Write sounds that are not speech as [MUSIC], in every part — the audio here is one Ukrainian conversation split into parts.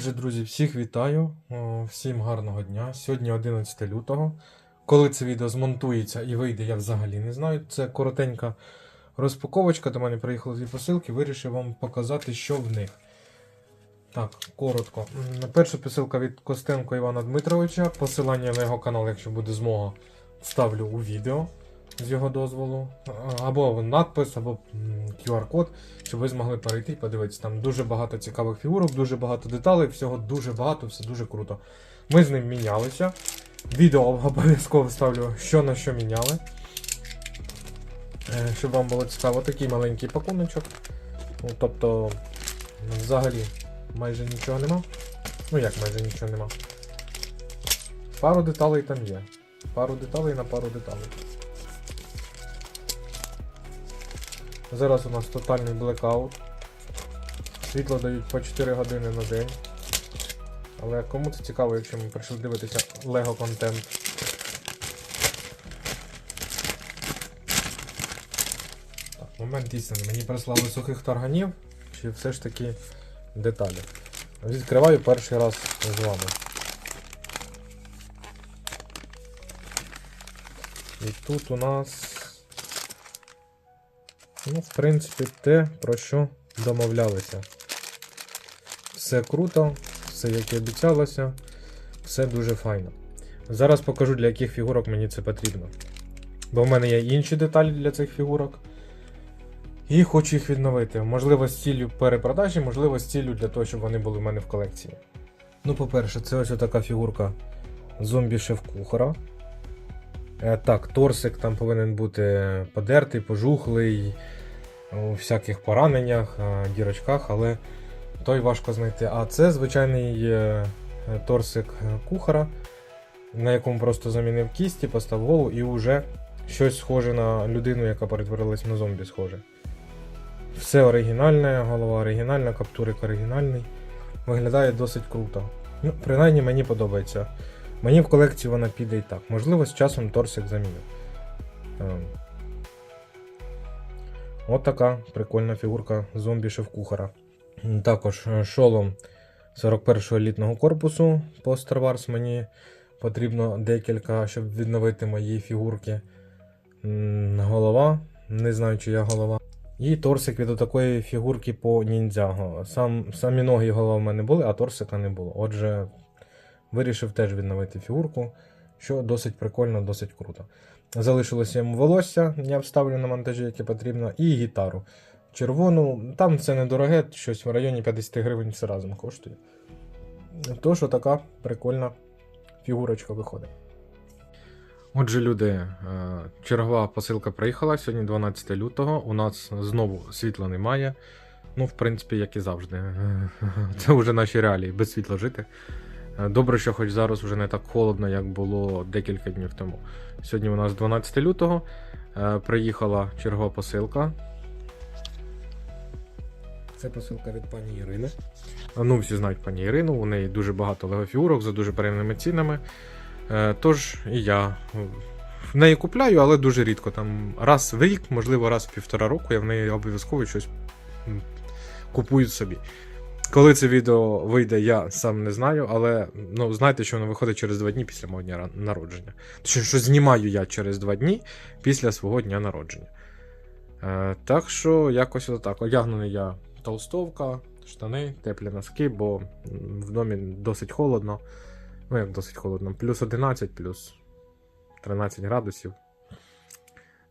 Отже, друзі, всіх вітаю, всім гарного дня. Сьогодні 11 лютого. Коли це відео змонтується і вийде, я взагалі не знаю. Це коротенька розпаковочка. До мене приїхали дві посилки. Вирішив вам показати, що в них. Так, коротко. Перша посилка від Костенко Івана Дмитровича. Посилання на його канал, якщо буде змога, ставлю у відео з його дозволу. Або надпис, або QR-код, щоб ви змогли перейти і подивитися. Там дуже багато цікавих фігурок, дуже багато деталей, всього дуже багато, все дуже круто. Ми з ним мінялися. Відео обов'язково вставлю, що на що міняли. Е, Щоб вам було цікаво, такий маленький пакуночок. Ну, тобто, взагалі, майже нічого нема. Ну як майже нічого нема. Пару деталей там є. Пару деталей на пару деталей. Зараз у нас тотальний блекаут. Світло дають по 4 години на день. Але кому це цікаво, якщо ми прийшли дивитися Lego контент. Так, момент істини. Мені прислали сухих тарганів, чи все ж таки деталі. Відкриваю перший раз з вами. І тут у нас. Ну, в принципі, те, про що домовлялися. Все круто, все як і обіцялося, все дуже файно. Зараз покажу, для яких фігурок мені це потрібно. Бо в мене є інші деталі для цих фігурок. І хочу їх відновити. Можливо, з ціллю перепродажі, можливо, з ціллю для того, щоб вони були в мене в колекції. Ну, по-перше, це ось така фігурка зомбі шеф-кухара. Е, Так, торсик там повинен бути подертий, пожухлий, у всяких пораненнях, е, дірочках, але той важко знайти. А це звичайний е, торсик кухара, на якому просто замінив кісті, постав голову і вже щось схоже на людину, яка перетворилась на зомбі, схоже. Все оригінальне, голова оригінальна, каптурик оригінальний. Виглядає досить круто. Ну, принаймні мені подобається. Мені в колекції вона піде і так. Можливо, з часом торсик заміню. Ем. От прикольна фігурка зомбі шеф-кухара. Також е, шолом 41-го елітного корпусу по Star Wars мені потрібно декілька, щоб відновити мої фігурки. Голова. Не знаю, чи я голова. І торсик від такої фігурки по ніндзяго. Сам, самі ноги і голова в мене були, а торсика не було. Отже, вирішив теж відновити фігурку, що досить прикольно, досить круто. Залишилося йому волосся, я вставлю на монтажі, яке потрібно, і гітару. Червону, там це недороге, щось в районі 50 гривень все разом коштує. Тож така прикольна фігурочка виходить. Отже, люди, е, чергова посилка приїхала сьогодні 12 лютого. У нас знову світла немає. Ну, в принципі, як і завжди. [LAUGHS] Це вже наші реалії, без світла жити. Е, Добре, що хоч зараз вже не так холодно, як було декілька днів тому. Сьогодні у нас 12 лютого. Е, Приїхала чергова посилка. Це посилка від пані Ірини. Ну, всі знають пані Ірину, у неї дуже багато лего-фігурок за дуже приємними цінами. Е, Тож і я в неї купляю, але дуже рідко. Там раз в рік, можливо, раз в півтора року я в неї обов'язково щось купую собі. Коли це відео вийде, я сам не знаю, але ну, знайте, що воно виходить через два дні після мого дня народження. Що, що знімаю я через два дні після свого дня народження. Е, так що якось отак. Одягнений я толстовка, штани, теплі носки, бо в домі досить холодно. Ну, як досить холодно. Плюс 11, плюс 13 градусів.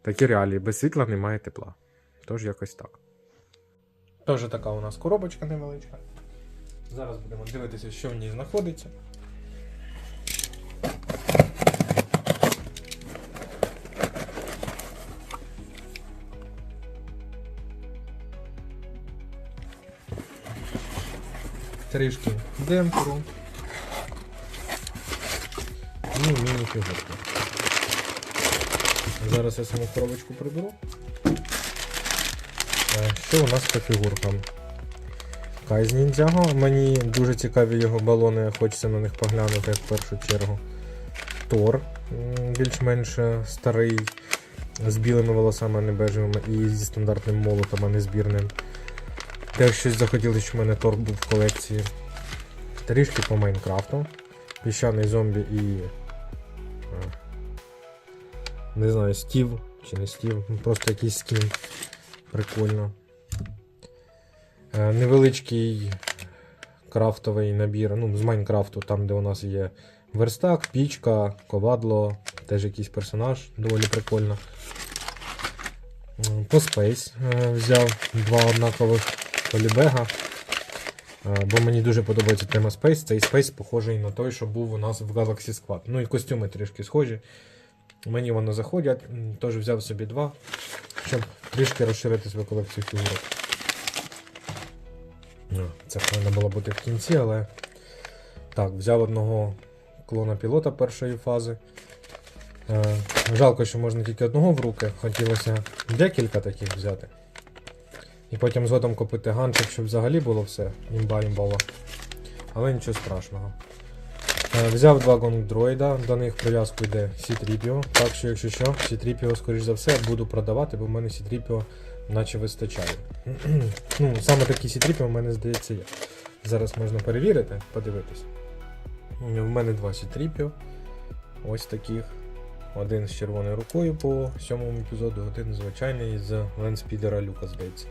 Такі реалії. Без світла немає тепла. Тож якось так. Тож така у нас коробочка невеличка. Зараз будемо дивитися, що в ній знаходиться. Трішки демпферу. І міні-фігурки. Зараз я саму коробочку приберу. Е, Що у нас по фігуркам? Кайз Ніндзяго. Мені дуже цікаві його балони, хочеться на них поглянути в першу чергу. Тор, більш-менш е, старий, з білими волосами, а не бежевими, і зі стандартним молотом, а не збірним. Теж щось захотілося, щоб у мене Тор був в колекції. трішки по Майнкрафту. Піщаний зомбі і. е, Не знаю, Стів чи не Стів, просто якийсь скін. Прикольно. Е, Невеличкий крафтовий набір, ну, з Майнкрафту, там, де у нас є верстак, пічка, ковадло, теж якийсь персонаж, доволі прикольно. По Space е, взяв два однакових полібега. Е, Бо мені дуже подобається тема Space. Цей Space похожий на той, що був у нас в Galaxy Squad. Ну і костюми трішки схожі. Мені вони заходять, м, тож взяв собі два, щоб трішки розширити свою колекцію фігурок. Ну, Це повинно було бути в кінці, але. Так, взяв одного клона пілота першої фази. Е, жалко, що можна тільки одного в руки. Хотілося декілька таких взяти. І потім згодом купити ганчик, щоб взагалі було все імба імбова. Але нічого страшного. Е, Взяв два гонгдроїда, до них прив'язку йде C-3PO, так що якщо що, C-3PO, скоріш за все, буду продавати, бо в мене C-3PO наче вистачає. [CLEARS THROAT] ну, саме такі C-3PO в мене здається є. Зараз можна перевірити, подивитись. В мене два C-3PO. Ось таких. Один з червоною рукою по сьомому епізоду, один звичайний з лендспідера Люка, здається.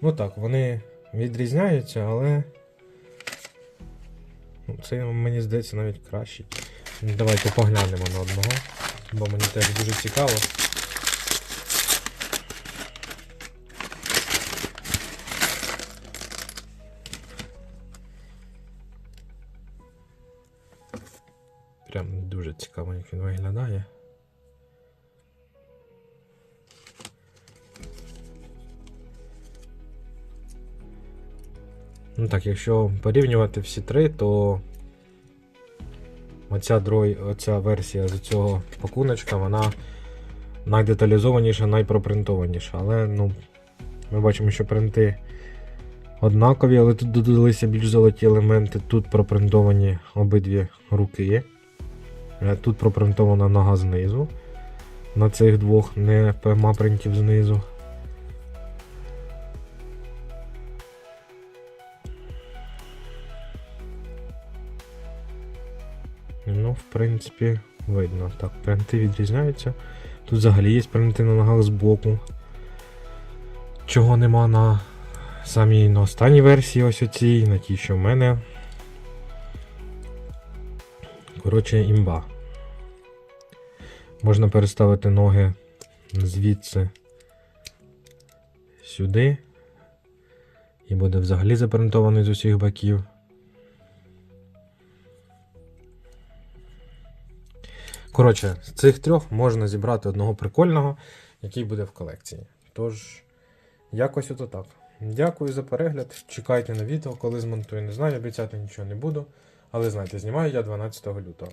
Ну так, вони відрізняються, але. Ну, Це мені здається навіть кращий. Давайте поглянемо на одного, бо мені теж дуже цікаво. Прям дуже цікаво, як він виглядає. Ну так, якщо порівнювати всі три, то оця, дрой, оця версія з цього пакуночка, вона найдеталізованіша, найпропринтованіша. Але ну, ми бачимо, що принти однакові, але тут додалися більш золоті елементи. Тут пропринтовані обидві руки. Е, Тут пропринтована нога знизу. На цих двох не PMA принтів знизу. Ну, в принципі, видно. Так, принти відрізняються. Тут взагалі є принти на ногах збоку. Чого нема на самій на останній версії, ось оцій, на тій, що в мене. Коротше, імба. Можна переставити ноги звідси сюди. І буде взагалі запринтований з усіх боків. Коротше, з цих трьох можна зібрати одного прикольного, який буде в колекції. Тож, якось ото так. Дякую за перегляд. Чекайте на відео, коли змонтую. Не знаю, обіцяти нічого не буду. Але знайте, знімаю я 12 лютого.